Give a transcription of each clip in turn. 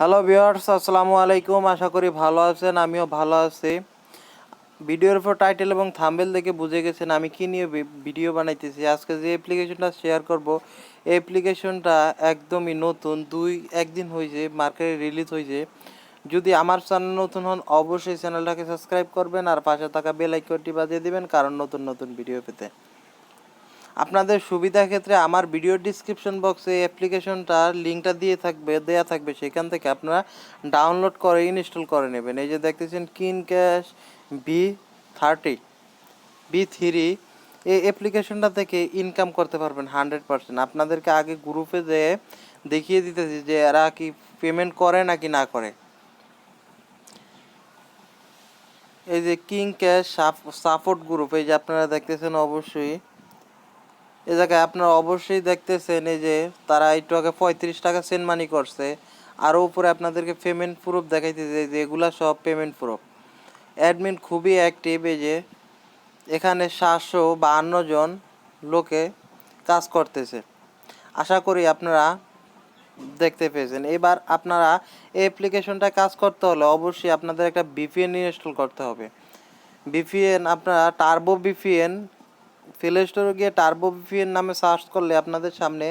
Hello viewers আসসালামু আলাইকুম। আশা করি ভালো আছেন, আমিও ভালো আছি। ভিডিওর উপর টাইটেল এবং থাম্বেল দেখে বুঝে গেছেন আমি কি নিয়ে ভিডিও বানাইতেছি। আজকে যে অ্যাপ্লিকেশনটা শেয়ার করব, এই অ্যাপ্লিকেশনটা একদমই নতুন। দুই, একদিন হয়েছে মার্কেটে রিলিজ হয়েছে যদি আমার চ্যানেল নতুন হন, অবশ্যই চ্যানেলটাকে সাবস্ক্রাইব করবেন আর পাশে থাকা বেল আইকনটি বাজিয়ে দিবেন, কারণ নতুন নতুন ভিডিও পেতে। আপনাদের সুবিধার ক্ষেত্রে আমার ভিডিও ডিসক্রিপশন বক্সে অ্যাপ্লিকেশনটার লিঙ্কটা দিয়ে থাকবে, দেয়া থাকবে, সেখান থেকে আপনারা ডাউনলোড করে ইনস্টল করে নেবেন। এই যে দেখতেছেন Keen Cash B thirty B three এই অ্যাপ্লিকেশনটা থেকে ইনকাম করতে পারবেন হান্ড্রেড পার্সেন্ট আপনাদেরকে আগে গ্রুপে যেয়ে দেখিয়ে দিতেছি যে এরা কি পেমেন্ট করে নাকি না করে। এই যে কিং ক্যাশ সাপোর্ট গ্রুপ এই যে আপনারা দেখতেছেন, অবশ্যই এ জায়গায় আপনারা অবশ্যই দেখতেছেন এই যে তারা একটু আগে পঁয়ত্রিশ টাকা সেন্ড মানি করছে। আরও উপরে আপনাদেরকে পেমেন্ট প্রুফ দেখাইতেছে যে এগুলা সব পেমেন্ট প্রুফ অ্যাডমিন খুবই অ্যাক্টিভ এই যে এখানে সাতশো বাহান্ন জন লোকে কাজ করতেছে। আশা করি আপনারা দেখতে পেয়েছেন। এবার আপনারা এই অ্যাপ্লিকেশনটা কাজ করতে হলে অবশ্যই আপনাদের একটা বিপিএন ইনস্টল করতে হবে। বিপিএন আপনারা টার্বো বিপিএন প্লে স্টোরে গিয়ে টার্বো ভিপিএন নামে সার্চ করলে আপনাদের সামনে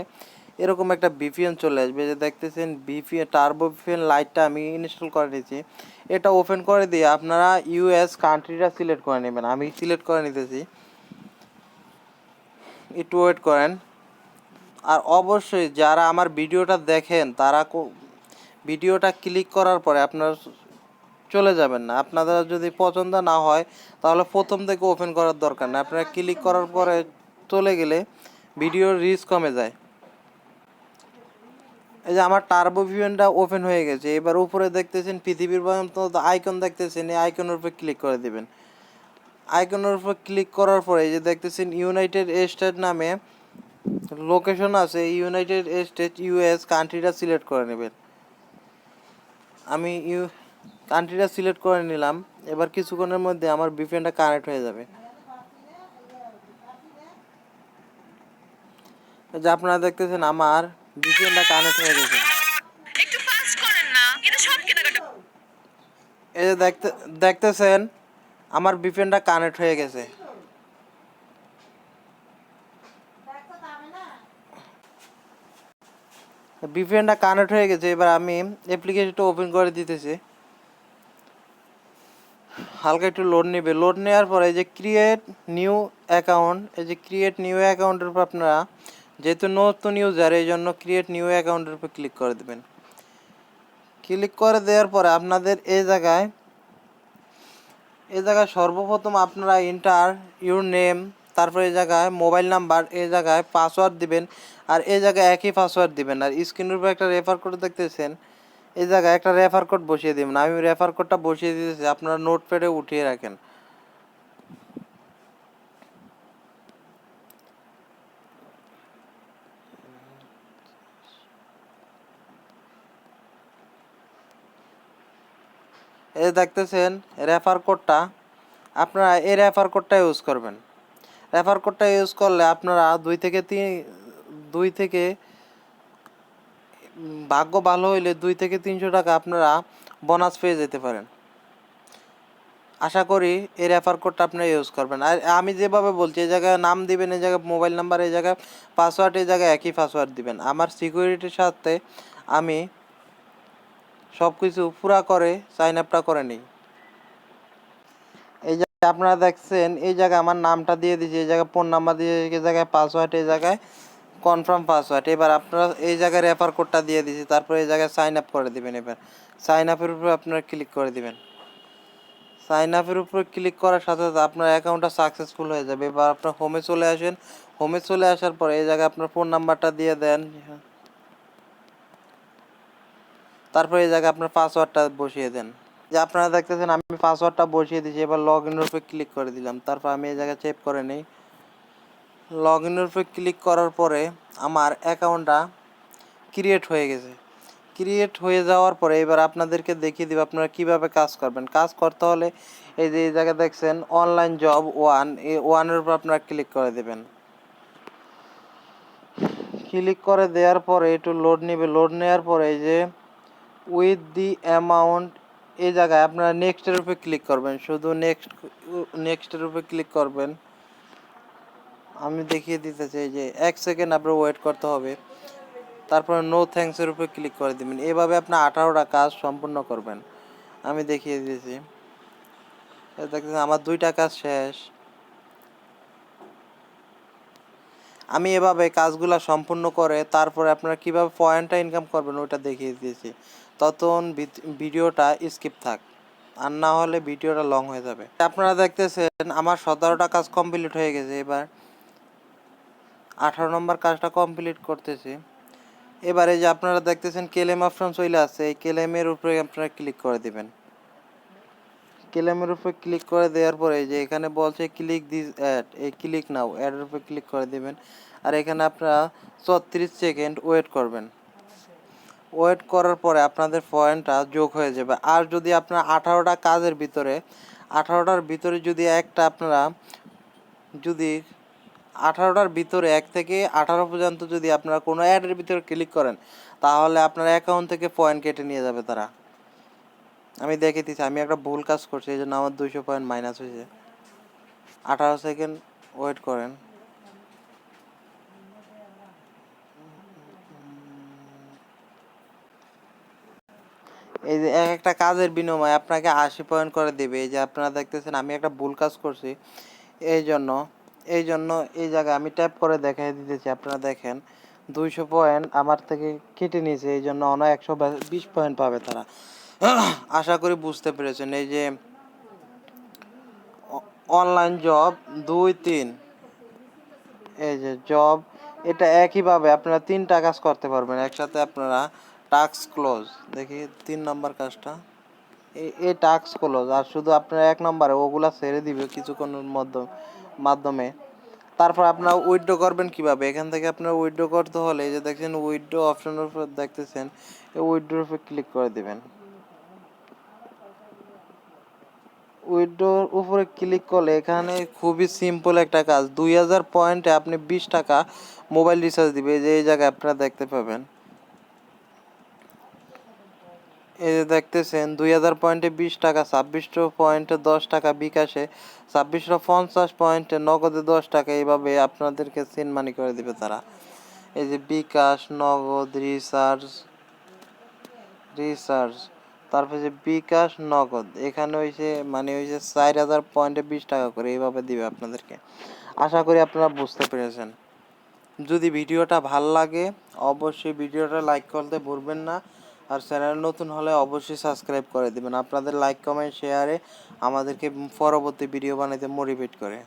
এরকম একটা ভিপিএন চলে আসবে। যে দেখতেছেন ভিপিএন টার্বো ভিপিএন লাইটটা আমি ইনস্টল করে নিয়েছি। এটা ওপেন করে দিয়ে আপনারা ইউএস কান্ট্রিটা সিলেক্ট করে নেবেন। আমি সিলেক্ট করে নিতেছি। একটু ওয়েট করেন। আর অবশ্যই যারা আমার ভিডিওটা দেখেন, তারা ভিডিওটা ক্লিক করার পরে আপনারা চলে যাবেন না। আপনাদের যদি পছন্দ না হয়, তাহলে প্রথম থেকে ওপেন করার দরকার নেই। আপনারা ক্লিক করার পরে চলে গেলে ভিডিওর রিচ কমে যায়। এই যে আমার টার্বো ভিউনটা ওপেন হয়ে গেছে। এবার উপরে দেখতেছেন পৃথিবীর মতো আইকন দেখতেছেন। এই আইকনের উপর ক্লিক করে দেবেন। আইকনের উপর ক্লিক করার পরে এই যে দেখতেছেন ইউনাইটেড স্টেট নামে লোকেশন আছে। ইউনাইটেড স্টেট ইউএস কান্ট্রিটা সিলেক্ট করে নেবেন। আমি ইউ কান্ট্রিটা সিলেক্ট করে নিলাম। এবার কিছুক্ষণের মধ্যে আমার বিপিএনটা কানেক্ট হয়ে যাবে। যে আপনারা দেখতেছেন আমার বিপিএনটা কানেক্ট হয়ে গেছে। একটু ফাস্ট করেন না এটা সব কেনাকাটা এই যে দেখতে দেখতেছেন আমার বিপিএনটা কানেক্ট হয়ে গেছে। বিপিএনটা কানেক্ট হয়ে গেছে এবার আমি অ্যাপ্লিকেশনটা ওপেন করে দিতেছি। হালকা একটু লোড নেবে। লোড নেওয়ার পরে এই যে ক্রিয়েট নিউ অ্যাকাউন্ট এই যে ক্রিয়েট নিউ অ্যাকাউন্টের উপর আপনারা যেহেতু নতুন ইউজার এই জন্য ক্রিয়েট নিউ অ্যাকাউন্টের উপর ক্লিক করে দেবেন। ক্লিক করে দেওয়ার পরে আপনাদের এই জায়গায় এই জায়গায় সর্বপ্রথম আপনারা ইন্টার ইউর নেম তারপর এই জায়গায় মোবাইল নাম্বার এই জায়গায় পাসওয়ার্ড দিবেন, আর এই জায়গায় একই পাসওয়ার্ড দিবেন। আর স্ক্রিনের উপর একটা রেফার কোড দেখতেছেন এই জায়গায় একটা রেফার কোড বসিয়ে দিবেন। আমি রেফার কোডটা বসিয়ে দিতেছি, আপনারা নোটপ্যাডে উঠিয়ে রাখেন। এই দেখতেছেন রেফার কোডটা আপনারা এই রেফার কোডটা ইউজ করবেন। রেফার কোডটা ইউজ করলে আপনারা দুই থেকে তিন, দুই থেকে ভাগ্য ভালো হইলে দুই থেকে তিনশো টাকা আপনারা বোনাস পেয়ে যেতে পারেন। আশা করি এই রেফার কোডটা আপনারা ইউজ করবেন। আর আমি যেভাবে বলছি, এই জায়গায় নাম দিবেন, এই জায়গায় মোবাইল নাম্বার এই জায়গায় পাসওয়ার্ড এই জায়গায় একই পাসওয়ার্ড দিবেন। আমার সিকিউরিটির সাথে আমি সব কিছু পুরা করে সাইন আপটা করে নিই। এই জায়গায় আপনারা দেখছেন, এই জায়গায় আমার নামটা দিয়ে দিয়েছি, এই জায়গায় ফোন নাম্বার দিয়ে এই জায়গায় পাসওয়ার্ড এই জায়গায় কনফার্ম পাসওয়ার্ড এবার আপনারা এই জায়গায় রেফার কোডটা দিয়ে দিয়েছি, তারপর এই জায়গায় সাইন আপ করে দিবেন এবার। সাইন আপের উপর আপনারা ক্লিক করে দিবেন। সাইন আপের উপর ক্লিক করার সাথে সাথে আপনার অ্যাকাউন্টটা সাকসেসফুল হয়ে যাবে। এবার আপনার হোমে চলে আসেন। হোমে চলে আসার পরে এই জায়গায় আপনার ফোন নাম্বারটা দিয়ে দেন। তারপরে এই জায়গায় আপনার পাসওয়ার্ডটা বসিয়ে দেন। যে আপনারা দেখতেছেন আমি পাসওয়ার্ডটা বসিয়ে দিয়েছি, এবার লগ ইনের উপরে ক্লিক করে দিলাম। তারপর আমি এই জায়গায় সেভ করে নিই। লগ ইনের উপরে ক্লিক করার পরে আমার অ্যাকাউন্টটা ক্রিয়েট হয়ে গেছে। ক্রিয়েট হয়ে যাওয়ার পরে এবার আপনাদেরকে দেখিয়ে দিব আপনারা কীভাবে কাজ করবেন। কাজ করতে হলে এই যে এই জায়গায় দেখছেন অনলাইন জব ওয়ান এই ওয়ানের উপর আপনারা ক্লিক করে দেবেন। ক্লিক করে দেওয়ার পরে একটু লোড নেবে। লোড নেওয়ার পরে এই যে উইথ দি অ্যামাউন্ট এই জায়গায় আপনারা নেক্সটের উপরে ক্লিক করবেন। শুধু নেক্সট নেক্সটের উপরে ক্লিক করবেন। আমি দেখিয়ে দিতে চাই যে এক সেকেন্ড আপনার ওয়েট করতে হবে। তারপরে নো থ্যাঙ্কসের উপরে ক্লিক করে দেবেন। এভাবে আপনি আঠারোটা কাজ সম্পূর্ণ করবেন। আমি দেখিয়ে দিয়েছি। দেখতেছেন আমার দুইটা কাজ শেষ। আমি এভাবে কাজগুলো সম্পূর্ণ করে তারপরে আপনারা কীভাবে পয়েন্টটা ইনকাম করবেন ওটা দেখিয়ে দিয়েছি। ততক্ষণ ভিডিওটা স্কিপ থাক। আর না হলে ভিডিওটা লং হয়ে যাবে। আপনারা দেখতেছেন, আমার সতেরোটা কাজ কমপ্লিট হয়ে গেছে। এবার আঠারো নম্বর কাজটা কমপ্লিট করতেছি। এবারে যে আপনারা দেখতেছেন কেলেম অপশন চলে আসছে এই কেলেমের উপরে আপনারা ক্লিক করে দিবেন। কেলেমের উপরে ক্লিক করে দেওয়ার পরে যে এখানে বলছে ক্লিক দিস অ্যাড এই ক্লিক নাও অ্যাডের উপরে ক্লিক করে দিবেন। আর এখানে আপনারা ছত্রিশ সেকেন্ড ওয়েট করবেন। ওয়েট করার পরে আপনাদের পয়েন্টটা যোগ হয়ে যাবে। আর যদি আপনার আঠারোটা কাজের ভিতরে, আঠারোটার ভিতরে যদি একটা আপনারা যদি আঠারোটার ভিতরে, এক থেকে আঠারো পর্যন্ত যদি আপনারা কোনো অ্যাডের ভিতরে ক্লিক করেন, তাহলে আপনার অ্যাকাউন্ট থেকে পয়েন্ট কেটে নিয়ে যাবে তারা। আমি দেখে দিচ্ছি, আমি একটা ভুল কাজ করছি, এই জন্য আমার দুইশো পয়েন্ট মাইনাস হয়েছে। আঠারো সেকেন্ড ওয়েট করেন। এই যে এক একটা কাজের বিনিময়ে আপনাকে আশি পয়েন্ট করে দেবে। এই যে আপনারা দেখতেছেন, আমি একটা ভুল কাজ করছি, এই জন্য এই জন্য এই জায়গায় আমি ট্যাপ করে দেখাই দিতেছি, আপনারা দেখেন। দুইশো পয়েন্ট আমার থেকে কেটে নিয়েছে এই জন্য অন্য একশো বিশ পয়েন্ট পাবে তারা। আশা করি বুঝতে পেরেছেন, এই যে অনলাইন জব দুই তিন, এই যে জব এটা একইভাবে আপনারা তিনটা কাজ করতে পারবেন। একসাথে আপনারা টাস্ক ক্লোজ দেখি তিন নম্বর কাজটা। এই টাস্ক ক্লোজ আর শুধু আপনারা এক নম্বরে, ওগুলা ছেড়ে দিবে কিছুক্ষণের মধ্য- মাধ্যমে। তারপর আপনারা উইথড্র করবেন কীভাবে? এখান থেকে আপনারা উইথড্র করতে হলে যে দেখছেন উইথড্র অপশনের উপর দেখতেছেন, এই উইথড্রোর উপর ক্লিক করে দিবেন। উইথড্রোর উপরে ক্লিক করলে এখানে খুবই সিম্পল একটা কাজ। দুই হাজার পয়েন্টে আপনি বিশ টাকা মোবাইল রিচার্জ দিবে। যে, এই জায়গায় আপনারা দেখতে পাবেন। এই যে দেখতেছেন, দুই হাজার পয়েন্টে বিশ টাকা, ছাব্বিশশো পয়েন্টে দশ টাকা বিকাশে, ছাব্বিশশো পঞ্চাশ পয়েন্টে নগদে দশ টাকা, এইভাবে আপনাদেরকে সিন মানি করে দিবে তারা। এই যে বিকাশ, নগদ রিচার্জ রিচার্জ তারপরে যে বিকাশ, নগদ, এখানে হয়েছে মানে হয়েছে চার হাজার পয়েন্টে বিশ টাকা করে এইভাবে দিবে আপনাদেরকে। আশা করি আপনারা বুঝতে পেরেছেন। যদি ভিডিওটা ভালো লাগে, অবশ্যই ভিডিওটা লাইক করতে ভুলবেন না। আর চ্যানেল নতুন হলে অবশ্যই সাবস্ক্রাইব করে দেবেন। আপনাদের লাইক কমেন্ট শেয়ারে আমাদেরকে পরবর্তী ভিডিও বানাতে মোটিভেট করে।